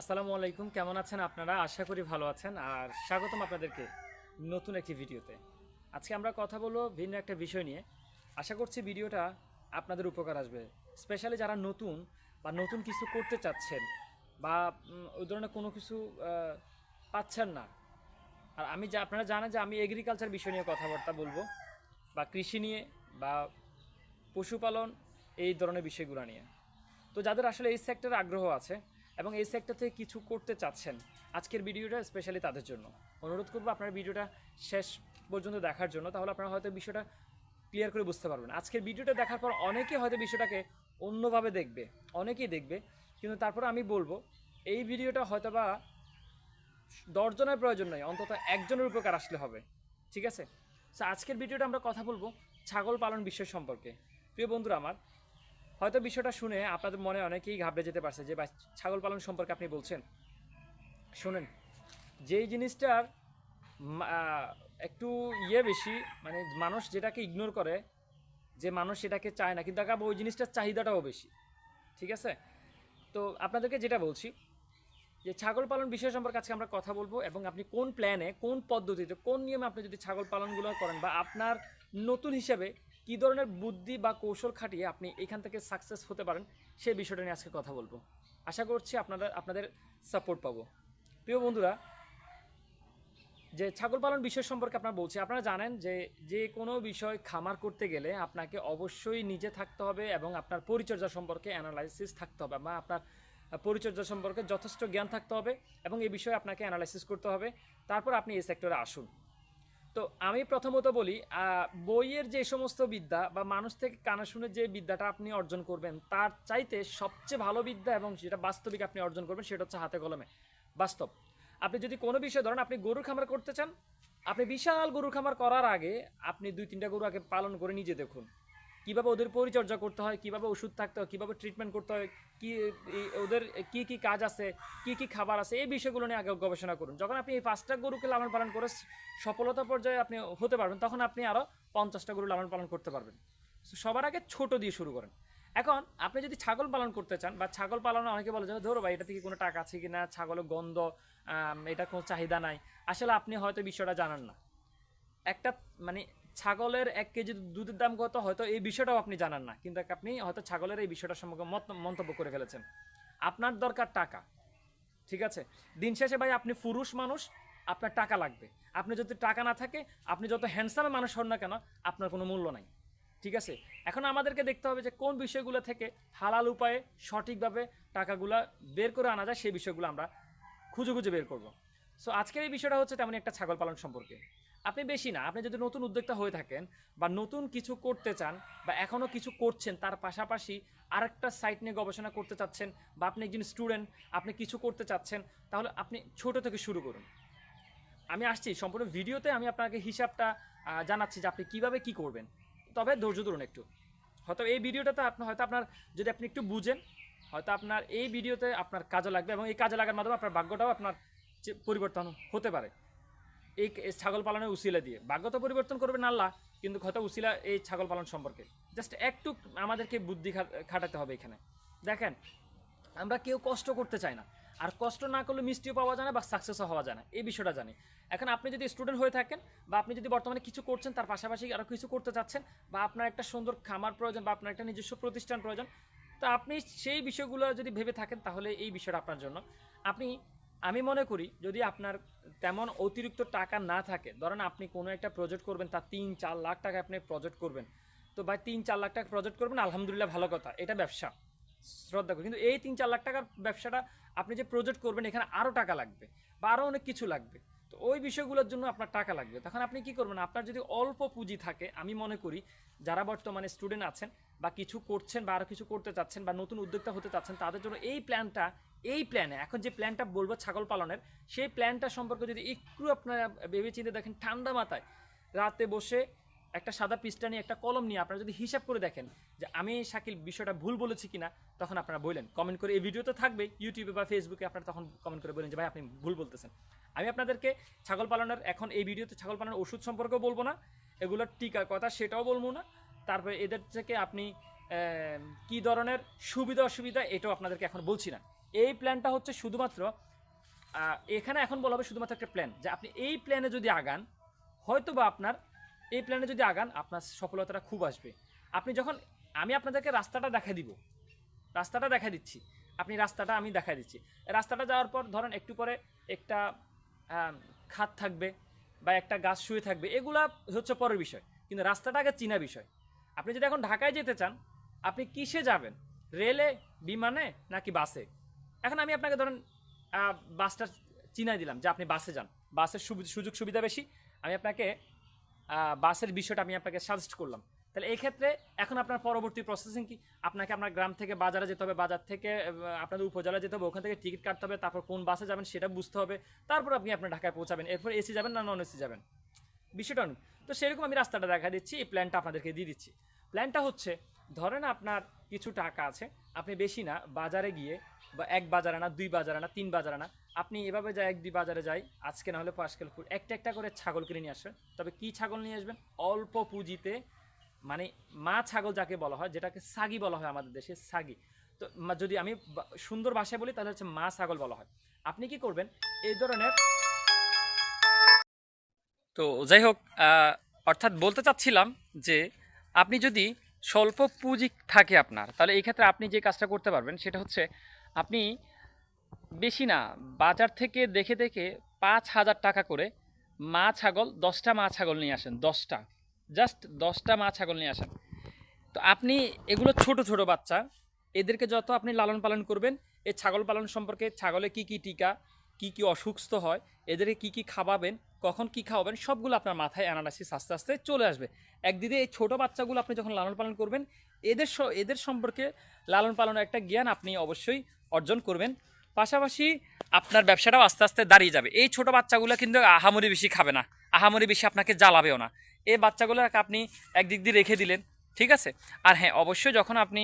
আসসালামু আলাইকুম, কেমন আছেন আপনারা? আশা করি ভালো আছেন। আর স্বাগতম আপনাদেরকে নতুন একটি ভিডিওতে। আজকে আমরা কথা বলব ভিন্ন একটা বিষয় নিয়ে। আশা করছি ভিডিওটা আপনাদের উপকার আসবে। স্পেশালি যারা নতুন বা নতুন কিছু করতে চাচ্ছেন বা ওই ধরনের কোনো কিছু পাচ্ছেন না। আর আমি যা, আপনারা জানেন যে আমি এগ্রিকালচার বিষয় নিয়ে কথাবার্তা বলব বা কৃষি নিয়ে বা পশুপালন এই ধরনের বিষয়গুলো নিয়ে। তো যাদের আসলে এই সেক্টরে আগ্রহ আছে এবং এই সেক্টর থেকে কিছু করতে চাচ্ছেন, আজকের ভিডিওটা স্পেশালি তাদের জন্য। অনুরোধ করব আপনার ভিডিওটা শেষ পর্যন্ত দেখার জন্য, তাহলে আপনারা হয়তো বিষয়টা ক্লিয়ার করে বুঝতে পারবেন। আজকের ভিডিওটা দেখার পর অনেকে হয়তো বিষয়টাকে অন্যভাবে দেখবে, অনেকেই দেখবে, কিন্তু তারপরে আমি বলব, এই ভিডিওটা হয়তো বা দশজনের প্রয়োজন নয়, অন্তত একজনের উপকার আসলে হবে, ঠিক আছে? তো আজকের ভিডিওটা আমরা কথা বলব ছাগল পালন বিষয় সম্পর্কে। প্রিয় বন্ধুরা আমার হয়তো বিষয়টা শুনে আপনাদের মনে অনেকেই ঘাবড়ে যেতে পারছে যে ছাগল পালন সম্পর্কে আপনি বলছেন। শুনেন, যেই জিনিসটার একটু ইয়ে বেশি মানে মানুষ যেটাকে ইগনোর করে, যে মানুষ সেটাকে চায় না, কিন্তু আবার ওই জিনিসটার চাহিদাটাও বেশি, ঠিক আছে? তো আপনাদেরকে যেটা বলছি, যে ছাগল পালন বিষয় সম্পর্কে আজকে আমরা কথা বলব এবং আপনি কোন প্ল্যানে কোন পদ্ধতিতে, কোন নিয়মে আপনি যদি ছাগল পালনগুলো করেন বা আপনার নতুন হিসেবে কী ধরনের বুদ্ধি বা কৌশল খাটিয়ে আপনি এখান থেকে সাকসেস হতে পারেন সেই বিষয়টা নিয়ে আজকে কথা বলব। আশা করছি আপনারা, আপনাদের সাপোর্ট পাবো। প্রিয় বন্ধুরা, যে ছাগল পালন বিষয় সম্পর্কে আপনারা বলছি, আপনারা জানেন যে যে কোনো বিষয় খামার করতে গেলে আপনাকে অবশ্যই নিজে থাকতে হবে এবং আপনার পরিচর্যা সম্পর্কে অ্যানালাইসিস থাকতে হবে বা আপনার পরিচর্যা সম্পর্কে যথেষ্ট জ্ঞান থাকতে হবে এবং এই বিষয়ে আপনাকে অ্যানালাইসিস করতে হবে। তারপর আপনি এই সেক্টরে আসুন। তো আমি প্রথমত বলি বইয়ের যে সমস্ত বিদ্যা বা মানুষ থেকে কানা শুনে যে বিদ্যাটা আপনি অর্জন করবেন, তার চাইতে সবচেয়ে ভালো বিদ্যা এবং যেটা বাস্তবিক আপনি অর্জন করবেন সেটা হচ্ছে হাতে কলমে। বাস্তব। আপনি যদি কোনো বিষয় ধরেন, আপনি গরুর খামার করতে চান, আপনি বিশাল গরুর খামার করার আগে আপনি দুই তিনটা গরু আগে পালন করে নিজে দেখুন। কীভাবে ওদের পরিচর্যা করতে হয়, কীভাবে ওষুধ থাকতে হয়, কীভাবে ট্রিটমেন্ট করতে হয়, কি ওদের কি কি কাজ আছে, কি কি খাবার আছে, এই বিষয়গুলো নিয়ে আগে গবেষণা করুন। যখন আপনি এই পাঁচটা গরুকে লালন পালন করে সফলতা পর্যায়ে আপনি হতে পারবেন, তখন আপনি আরও পঞ্চাশটা গরু লালন পালন করতে পারবেন। সবার আগে ছোট দিয়ে শুরু করেন। এখন আপনি যদি ছাগল পালন করতে চান বা ছাগল পালনে অনেকে বলে যে, ধরো ভাই, এটা থেকে কোনো টাকা আছে কি না ছাগলের গন্ধ এটা কোনো চাহিদা নাই। আসলে আপনি হয়তো বিষয়টা জানান না। একটা মানে ছাগলের এক কেজি দুধের দাম কত? হয়তো এই বিষয়টাও আপনি জানান না। কিন্তু আপনি হয়তো ছাগলের এই বিষয়টা সম্পর্কে মন্তব্য করে ফেলেছেন। আপনার দরকার টাকা। ঠিক আছে? দিন শেষে ভাই আপনি পুরুষ মানুষ, আপনার টাকা লাগবে। আপনি যদি টাকা না থাকে, আপনি যত হ্যান্ডসাম মানুষ হন না কেন, আপনার কোনো মূল্য নাই। ঠিক আছে? এখন আমাদেরকে দেখতে হবে যে কোন বিষয়গুলো থেকে হালাল উপায়ে সঠিকভাবে টাকাগুলা বের করে আনা যায়, সেই বিষয়গুলো আমরা খুঁজে খুঁজে বের করব। সো আজকের এই বিষয়টা হচ্ছে তেমন একটা ছাগল পালন সম্পর্কে। আপনি বেশি না, আপনি যদি নতুন উদ্যোক্তা হয়ে থাকেন বা নতুন কিছু করতে চান বা এখনও কিছু করছেন, তার পাশাপাশি আরেকটা সাইট নিয়ে গবেষণা করতে চাচ্ছেন বা আপনি একজন স্টুডেন্ট আপনি কিছু করতে চাচ্ছেন, তাহলে আপনি ছোট থেকে শুরু করুন। আমি আসছি, সম্পূর্ণ ভিডিওতে আমি আপনাকে হিসাবটা জানাচ্ছি যে আপনি কীভাবে কি করবেন। তবে ধৈর্য ধরুন একটু। হয়তো এই ভিডিওটাতে আপনি, হয়তো আপনার, যদি আপনি একটু বুঝেন, হয়তো আপনার এই ভিডিওতে আপনার কাজে লাগবে এবং এই কাজে লাগার মাধ্যমে আপনার ভাগ্যটাও আপনার পরিবর্তন হতে পারে। এই ছাগল পালনের উসিলা দিয়ে। ভাগ্য তো পরিবর্তন করবেন আল্লাহ, কিন্তু হয়তো উসিলা এই ছাগল পালন সম্পর্কে। জাস্ট একটু আমাদেরকে বুদ্ধি খাটাতে হবে এখানে। দেখেন, আমরা কেউ কষ্ট করতে চাই না। আর কষ্ট না করলে মিষ্টিও পাওয়া যায় না বা সাকসেসও হওয়া যায় না। এই বিষয়টা জানি। এখন আপনি যদি স্টুডেন্ট হয়ে থাকেন বা আপনি যদি বর্তমানে কিছু করছেন, তার পাশাপাশি আরও কিছু করতে চাচ্ছেন বা আপনার একটা সুন্দর খামার প্রয়োজন বা আপনার একটা নিজস্ব প্রতিষ্ঠান প্রয়োজন, তো আপনি সেই বিষয়গুলো যদি ভেবে থাকেন, তাহলে এই বিষয়টা আপনার জন্য। আপনি আমি মনে করি যদি আপনার তেমন অতিরিক্ত টাকা না থাকে, ধরেন আপনি কোনো একটা প্রজেক্ট করবেন, তার তিন চার লাখ টাকা আপনি প্রজেক্ট করবেন। তো ভাই, তিন চার লাখ টাকা প্রজেক্ট করবেন, আলহামদুলিল্লাহ ভালো কথা, এটা ব্যবসা। শ্রদ্ধা করি, কিন্তু এই তিন চার লাখ টাকার ব্যবসাটা আপনি যে প্রজেক্ট করবেন, এখানে আরও টাকা লাগবে বা আরও অনেক কিছু লাগবে। তো ওই বিষয়গুলোর জন্য আপনার টাকা লাগবে। তখন আপনি কি করবেন, আপনার যদি অল্প পুঁজি থাকে, আমি মনে করি যারা বর্তমানে স্টুডেন্ট আছেন বা কিছু করছেন বা আরও কিছু করতে চাচ্ছেন বা নতুন উদ্যোক্তা হতে চাচ্ছেন, তাদের জন্য এই প্ল্যানটা এই প্ল্যানে এখন যে প্ল্যানটা বলব ছাগল পালনের, সেই প্ল্যানটা সম্পর্কে যদি একটু আপনারা ভেবে চিন্তে দেখেন ঠান্ডা মাথায়, রাতে বসে একটা সাদা পিসটা নিয়ে, একটা কলম নিয়ে আপনারা যদি হিসাব করে দেখেন যে আমি শাকিল বিষয়টা ভুল বলেছি কিনা, তখন আপনারা বললেন কমেন্ট করে এই ভিডিও তো থাকবে ইউটিউবে বা ফেসবুকে আপনারা তখন কমেন্ট করে বলেন যে, ভাই, আপনি ভুল বলতেছেন। আমি আপনাদেরকে ছাগল পালনের, এখন এই ভিডিওতে ছাগল পালনের ওষুধ সম্পর্কেও বলব না, এগুলোর টিকার কথা সেটাও বলব না, তারপরে এদের থেকে আপনি কি ধরনের সুবিধা অসুবিধা এটাও আপনাদেরকে এখন বলছি না। এই প্ল্যানটা হচ্ছে শুধুমাত্র এখানে এখন বলা হবে শুধুমাত্র একটা প্ল্যান যে আপনি এই প্ল্যানে যদি আগান হয়তো বা আপনার এই প্ল্যানে যদি আগান, আপনার সফলতাটা খুব আসবে। আপনি যখন, আমি আপনাদেরকে রাস্তাটা দেখা দিব, রাস্তাটা দেখা দিচ্ছি, আপনি রাস্তাটা আমি দেখা দিচ্ছি। রাস্তাটা যাওয়ার পর ধরেন একটু পরে একটা খাত থাকবে বা একটা গাছ শুয়ে থাকবে, এগুলা হচ্ছে পরের বিষয়, কিন্তু রাস্তাটা আগে চিনা বিষয়। আপনি যদি এখন ঢাকায় যেতে চান আপনি কিসে যাবেন? রেলে, বিমানে নাকি বাসে? এখন আমি আপনাকে ধরেন বাসটা চিনাই দিলাম যে আপনি বাসে যান। বাসের সুযোগ সুবিধা বেশি। আমি আপনাকে বাসের বিষয়টা আমি আপনাকে সাজেস্ট করলাম। তাহলে এই ক্ষেত্রে এখন আপনার পরবর্তী প্রসেসিং কি? আপনাকে আপনার গ্রাম থেকে বাজারে যেতে হবে, বাজার থেকে আপনাদের উপজেলা যেতে হবে, ওখান থেকে টিকিট কাটতে হবে, তারপর কোন বাসে যাবেন সেটা বুঝতে হবে, তারপর আপনি আপনার ঢাকায় পৌঁছাবেন। এরপর এসি যাবেন না নন এসি যাবেন? বিষয়টা তো সেরকম আমি রাস্তাটা দেখা দিচ্ছি, এই প্ল্যানটা আপনাদেরকে দিয়ে দিচ্ছি। প্ল্যানটা হচ্ছে ধরেন আপনার কিছু টাকা আছে, আপনি বেশি না, বাজারে গিয়ে বা এক বাজারে না দুই বাজারে না তিন বাজারে না আপনি এভাবে যায় এক দুই বাজারে যাই, আজকে না হলে পাঁচকাল একটা একটা করে ছাগল কিনে নিয়ে আসবেন তবে কি ছাগল নিয়ে আসবেন? অল্প পুঁজিতে মানে মা ছাগল যাকে বলা হয়, যেটাকে সাগি বলা হয় আমাদের দেশে, সাগি। তো যদি আমি সুন্দর ভাষায় বলি, তাহলে হচ্ছে মা ছাগল বলা হয়। আপনি কি করবেন? এই ধরনের তো যাই হোক অর্থাৎ বলতে চাচ্ছিলাম যে, আপনি যদি স্বল্প পুঁজি থাকে আপনার, তাহলে এই ক্ষেত্রে আপনি যে কাজটা করতে পারবেন সেটা হচ্ছে আপনি বেশি না, বাজার থেকে দেখে দেখে পাঁচ হাজার টাকা করে মা ছাগল, দশটা মা ছাগল নিয়ে আসেন, দশটা জাস্ট দশটা মা ছাগল নিয়ে আসেন। তো আপনি এগুলো ছোট ছোট বাচ্চা, এদেরকে যত আপনি লালন পালন করবেন এই ছাগল পালন সম্পর্কে ছাগলে কি কি টিকা কি কি অসুস্থ হয়, এদেরকে কি কি খাওয়াবেন, কখন কি খাওয়াবেন, সবগুলো আপনার মাথায় অ্যানালাইসিস আস্তে আস্তে চলে আসবে। একদিকে এই ছোটো বাচ্চাগুলো আপনি যখন লালন পালন করবেন, এদের এদের সম্পর্কে লালন পালনের একটা জ্ঞান আপনি অবশ্যই অর্জন করবেন। পাশাপাশি আপনার ব্যবসাটাও আস্তে আস্তে দাঁড়িয়ে যাবে। এই ছোট বাচ্চাগুলো কিন্তু আহামরি বেশি খাবে না, আহামরি বেশি আপনাকে জ্বালাবেও না। এই বাচ্চাগুলোকে আপনি একদিক দিয়ে রেখে দিলেন ঠিক আছে? আর হ্যাঁ অবশ্যই যখন আপনি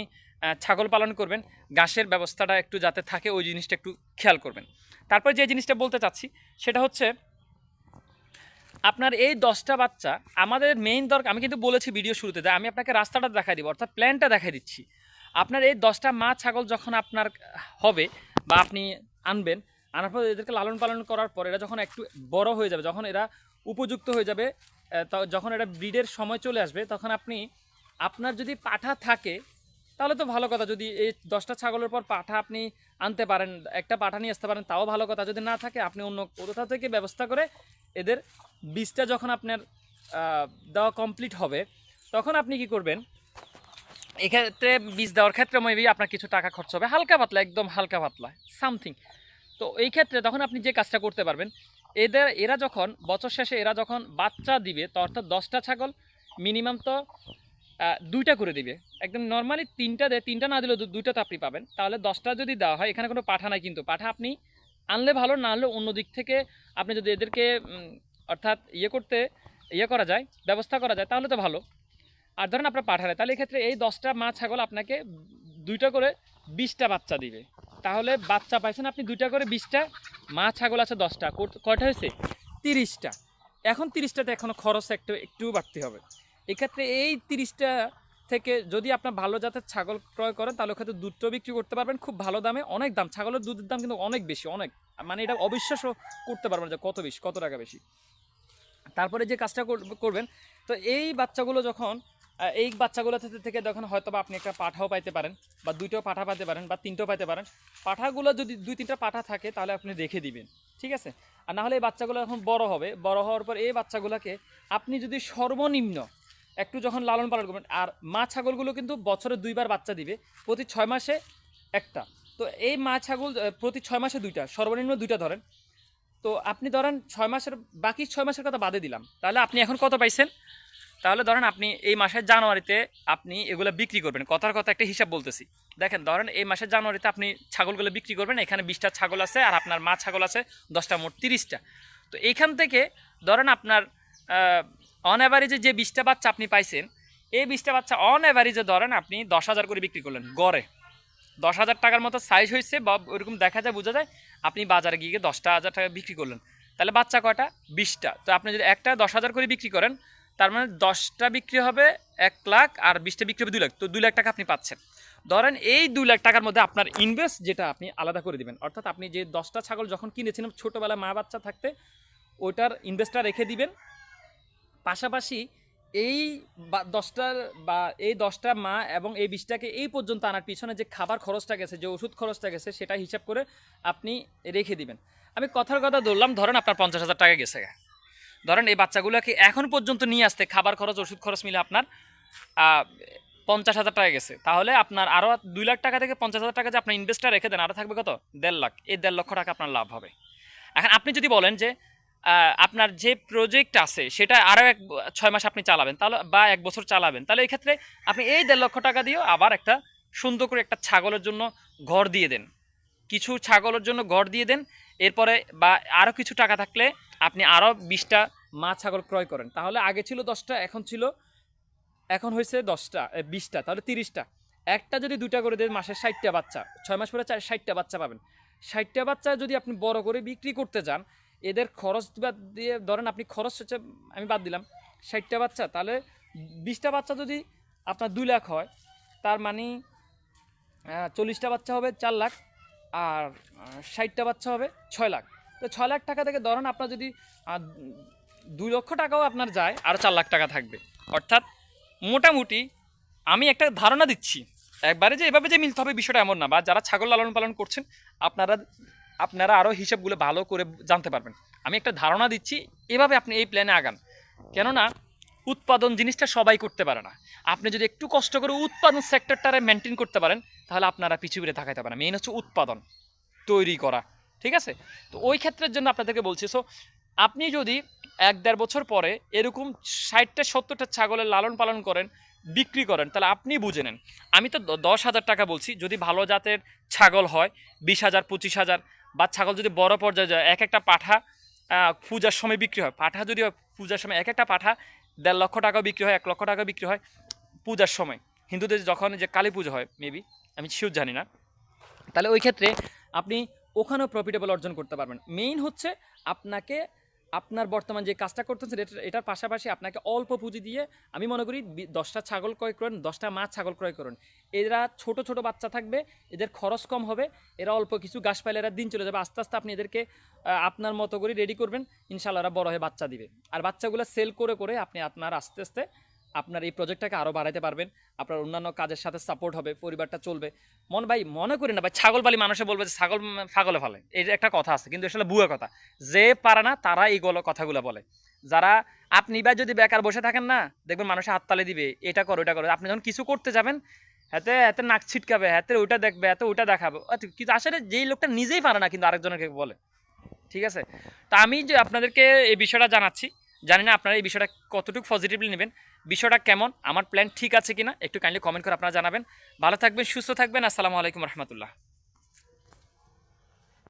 ছাগল পালন করবেন, ঘাসের ব্যবস্থাটা একটু যাতে থাকে, ওই জিনিসটা একটু খেয়াল করবেন। তারপর যে জিনিসটা বলতে চাচ্ছি, সেটা হচ্ছে, আপনার এই দশটা বাচ্চা, আমাদের মেইন দরকার, আমি কিন্তু বলেছি ভিডিও শুরুতে যে আমি আপনাকে রাস্তাটা দেখাই দিব, অর্থাৎ প্ল্যানটা দেখাই দিচ্ছি। আপনার এই দশটা মা ছাগল যখন আপনার হবে বা আপনি আনবেন, আনার পর এদেরকে লালন পালন করার পর এরা যখন একটু বড় হয়ে যাবে, যখন এরা উপযুক্ত হয়ে যাবে যখন এটা ব্রিডের সময় চলে আসবে, তখন আপনি আপনার যদি পাঠা থাকে, তাহলে তো ভালো কথা। যদি এই দশটা ছাগলের পর পাঠা আপনি আনতে পারেন, একটা পাঠা নিয়ে আসতে পারেন, তাও ভালো কথা। যদি না থাকে, আপনি অন্য কোথাও থেকে ব্যবস্থা করে এদের বীজটা যখন আপনার দেওয়া কমপ্লিট হবে, তখন আপনি কি করবেন? এক্ষেত্রে বীজ দেওয়ার ক্ষেত্রে মেবি আপনার কিছু টাকা খরচ হবে। হালকা পাতলা, একদম হালকা পাতলা সামথিং তো এই ক্ষেত্রে তখন আপনি যে কাজটা করতে পারবেন, এদের, এরা যখন, বছর শেষে এরা যখন বাচ্চা দিবে, তো অর্থাৎ দশটা ছাগল মিনিমাম তো দুইটা করে দিবে। একদম নর্মালি তিনটা দেয়, তিনটা না দিলেও দুইটা তো আপনি পাবেন। তাহলে দশটা যদি দেওয়া হয়, এখানে কোনো পাঠা নাই কিন্তু। পাঠা আপনি আনলে ভালো, না আনলে অন্য দিক থেকে আপনি যদি এদেরকে অর্থাৎ ইয়ে করতে ইয়ে করা যায়, ব্যবস্থা করা যায়, তাহলে তো ভালো। আর ধরেন আপনার পাঠালে তাহলে এক্ষেত্রে এই দশটা মা ছাগল আপনাকে দুইটা করে বিশটা বাচ্চা দিবে। তাহলে বাচ্চা পাইছেন আপনি দুইটা করে বিশটা, মা ছাগল আছে দশটা কয়টা হয়েছে? তিরিশটা। এখন তিরিশটাতে এখনও খরচ একটু একটু বাড়তে হবে। এক্ষেত্রে এই তিরিশটা থেকে যদি আপনার ভালো জাতের ছাগল ক্রয় করেন, তাহলে ওখানে দুধটাও বিক্রি করতে পারবেন। খুব ভালো দামে, অনেক দাম। ছাগলের দুধের দাম কিন্তু অনেক বেশি, অনেক। মানে এটা অবিশ্বাসও করতে পারবেন যে কত বেশি, কত টাকা বেশি। তারপরে যে কাজটা কর- করবেন, তো এই বাচ্চাগুলো যখন এই বাচ্চাগুলো থেকে যখন হয়তো বা আপনি একটা পাঠাও পাইতে পারেন, বা দুইটাও পাঠা পাইতে পারেন, বা তিনটাও পাইতে পারেন, পাঠাগুলো যদি দুই তিনটা পাঠা থাকে, তাহলে আপনি রেখে দিবেন, ঠিক আছে? আর না হলে এই বাচ্চাগুলো এখন বড় হবে। বড় হওয়ার পর এই বাচ্চাগুলোকে আপনি যদি সর্বনিম্ন একটু যখন লালন পালন করবেন, আর মা ছাগলগুলো কিন্তু বছরে দুইবার বাচ্চা দিবে, প্রতি ছয় মাসে একটা। তো এই মা ছাগল প্রতি ছয় মাসে দুইটা, সর্বনিম্ন দুইটা ধরেন। তো আপনি ধরেন ছয় মাসের, বাকি ছয় মাসের কথা বাদে দিলাম। তাহলে আপনি এখন কত পাইছেন? তাহলে ধরেন আপনি এই মাসের জানুয়ারিতে আপনি এগুলো বিক্রি করবেন। কথার কথা একটা হিসাব বলতেছি। দেখেন, ধরেন এই মাসের জানুয়ারিতে আপনি ছাগলগুলো বিক্রি করবেন, এখানে বিশটা ছাগল আছে, আর আপনার মা ছাগল আছে দশটা, মোট তিরিশটা। তো এইখান থেকে ধরেন আপনার অন অ্যাভারেজে যে বিশটা বাচ্চা আপনি পাইছেন, এই বিশটা বাচ্চা অন অ্যাভারেজে ধরেন আপনি দশ হাজার করে বিক্রি করলেন, গড়ে। দশ হাজার টাকার মতো সাইজ হয়েছে বা ওইরকম দেখা যায়, বোঝা যায়, আপনি বাজারে গিয়ে দশটা হাজার টাকা বিক্রি করলেন। তাহলে বাচ্চা কয়টা? বিশটা। তো আপনি যদি একটা দশ হাজার করে বিক্রি করেন, তার মানে দশটা বিক্রি হবে এক লাখ আর বিশটা বিক্রি হবে দুই লাখ। তো দুই লাখ টাকা আপনি পাচ্ছেন। ধরেন এই দুই লাখ টাকার মধ্যে আপনার ইনভেস্ট যেটা আপনি আলাদা করে দিবেন। অর্থাৎ আপনি যে দশটা ছাগল যখন কিনেছিলেন ছোটোবেলায় মা বাচ্চা থাকতে, ওইটার ইনভেস্টটা রেখে দিবেন। পাশাপাশি এই দশটার বা এই দশটা মা এবং এই বিশটাকে এই পর্যন্ত আনার পিছনে যে খাবার খরচটা গেছে, যে ওষুধ খরচটা গেছে, সেটা হিসাব করে আপনি রেখে দিবেন। আমি কথার কথা ধরলাম, ধরেন আপনার পঞ্চাশ হাজার টাকা গেছে। ধরেন এই বাচ্চাগুলোকে এখন পর্যন্ত নিয়ে আসতে খাবার খরচ, ওষুধ খরচ মিলে আপনার পঞ্চাশ হাজার টাকা গেছে। তাহলে আপনার আরও দুই লাখ টাকা থেকে পঞ্চাশ হাজার টাকা যে আপনার ইনভেস্টটা রেখে দেন আরও থাকবে কত? দেড় লাখ। এই দেড় লক্ষ টাকা আপনার লাভ হবে। এখন আপনি যদি বলেন যে আপনার যে প্রজেক্ট আছে, সেটা আরও এক ছয় মাস আপনি চালাবেন, তাহলে বা এক বছর চালাবেন, তাহলে এই ক্ষেত্রে আপনি এই দেড় লক্ষ টাকা দিয়েও আবার একটা সুন্দর করে একটা ছাগলের জন্য ঘর দিয়ে দেন। কিছু ছাগলের জন্য ঘর দিয়ে দেন, এরপরে বা আরও কিছু টাকা থাকলে আপনি আরও বিশটা মা ছাগল ক্রয় করেন। তাহলে আগে ছিল দশটা, এখন ছিল, এখন হয়েছে দশটা বিশটা, তাহলে তিরিশটা। একটা যদি দুটা করে দেন, মাসে ষাটটা বাচ্চা, ছয় মাস পরে চার, ষাটটা বাচ্চা পাবেন। ষাটটা বাচ্চা যদি আপনি বড় করে বিক্রি করতে যান এদের খরচ বাদ দিয়ে ধরেন আপনি খরচ হচ্ছে, আমি বাদ দিলাম, ষাটটা বাচ্চা, তাহলে বিশটা বাচ্চা যদি আপনার দুই লাখ হয়, তার মানে চল্লিশটা বাচ্চা হবে চার লাখ, আর ষাটটা বাচ্চা হবে ছয় লাখ। তো ছয় লাখ টাকা থেকে ধরেন আপনার যদি দুই লক্ষ টাকাও আপনার যায়, আর চার লাখ টাকা থাকবে। অর্থাৎ মোটামুটি আমি একটা ধারণা দিচ্ছি, একবারে যে এভাবে যে মিলতে হবে বিষয়টা এমন না, বা যারা ছাগল লালন পালন করছেন, আপনারা আপনারা আরও হিসাবগুলো ভালো করে জানতে পারবেন। আমি একটা ধারণা দিচ্ছি, এভাবে আপনি এই প্ল্যানে আগান। কেননা, উৎপাদন জিনিসটা সবাই করতে পারে না। আপনি যদি একটু কষ্ট করে উৎপাদন সেক্টরটারে মেনটেন করতে পারেন, তাহলে আপনারা পিছু ফিরে থাকাইতে পারেন। মেইন হচ্ছে উৎপাদন, তৈরি করা, ঠিক আছে? তো ওই ক্ষেত্রের জন্য আপনাদেরকে বলছি সো আপনি যদি এক দেড় বছর পরে এরকম ষাটটা, সত্তরটা ছাগলের লালন পালন করেন, বিক্রি করেন, তাহলে আপনি বুঝে নেন। আমি তো দশ হাজার টাকা বলছি, যদি ভালো জাতের ছাগল হয়, বিশ হাজার, পঁচিশ হাজার বা ছাগল যদি বড় পর্যায়ে যায়, এক একটা পাঠা পূজার সময় বিক্রি হয়। পাঠা যদি পূজার সময় এক একটা পাঠা দেড় লক্ষ টাকা বিক্রি হয়, এক লক্ষ টাকা বিক্রি হয় পূজার সময়। হিন্দুদের যখন যে কালী পুজো হয় মেবি আমি শিওর জানি না। তাহলে ওই ক্ষেত্রে আপনি ওখানেও প্রফিটেবল অর্জন করতে পারবেন। মেইন হচ্ছে আপনাকে আপনার বর্তমান যে কাজটা করতেছেন এটা এটার পাশাপাশি আপনাকে অল্প পুঁজি দিয়ে আমি মনে করি দশটা ছাগল ক্রয় করেন, দশটা মাছ ছাগল ক্রয় করেন। এরা ছোট ছোট বাচ্চা থাকবে, এদের খরচ কম হবে, এরা অল্প কিছু গাছ পাইলে এরা দিন চলে যাবে। আস্তে আস্তে আপনি এদেরকে আপনার মতো করে রেডি করবেন ইনশাল্লাহ এরা বড় হয়ে বাচ্চা দিবে। আর বাচ্চাগুলো সেল করে করে আপনি আপনার আস্তে আস্তে আপনার এই প্রজেক্টটাকে আরও বাড়াতে পারবেন। আপনার অন্যান্য কাজের সাথে সাপোর্ট হবে, পরিবারটা চলবে। মন ভাই, মনে করি না, ভাই ছাগল পালি মানুষে বলবে যে ছাগল ছাগলে ফেলে। এই একটা কথা আছে, কিন্তু আসলে বুয়া কথা। যে পারে না, তারা এইগুলো কথাগুলো বলে। যারা, আপনি বা যদি বেকার বসে থাকেন না, দেখবেন মানুষে হাততালি দিবে, এটা করো এটা করো। আপনি যখন কিছু করতে যাবেন, হাতে হাতে নাক ছিটকাবে, হাতে ওইটা দেখবে, হাতে ওইটা দেখাবে। কিন্তু আসলে যেই লোকটা নিজেই পারে না, কিন্তু আরেকজনকে বলে। ঠিক আছে? তা আমি যে আপনাদেরকে এই বিষয়টা জানাচ্ছি জানি না আপনারা এই বিষয়টা কতটুকু পজিটিভলি নেবেন। বিষয়টা কেমন? আমার প্ল্যান ঠিক আছে কিনা? একটু কাইন্ডলি কমেন্ট করে আপনারা জানাবেন। ভালো থাকবেন, সুস্থ থাকবেন। আসসালামু আলাইকুম রহমতুল্লাহ।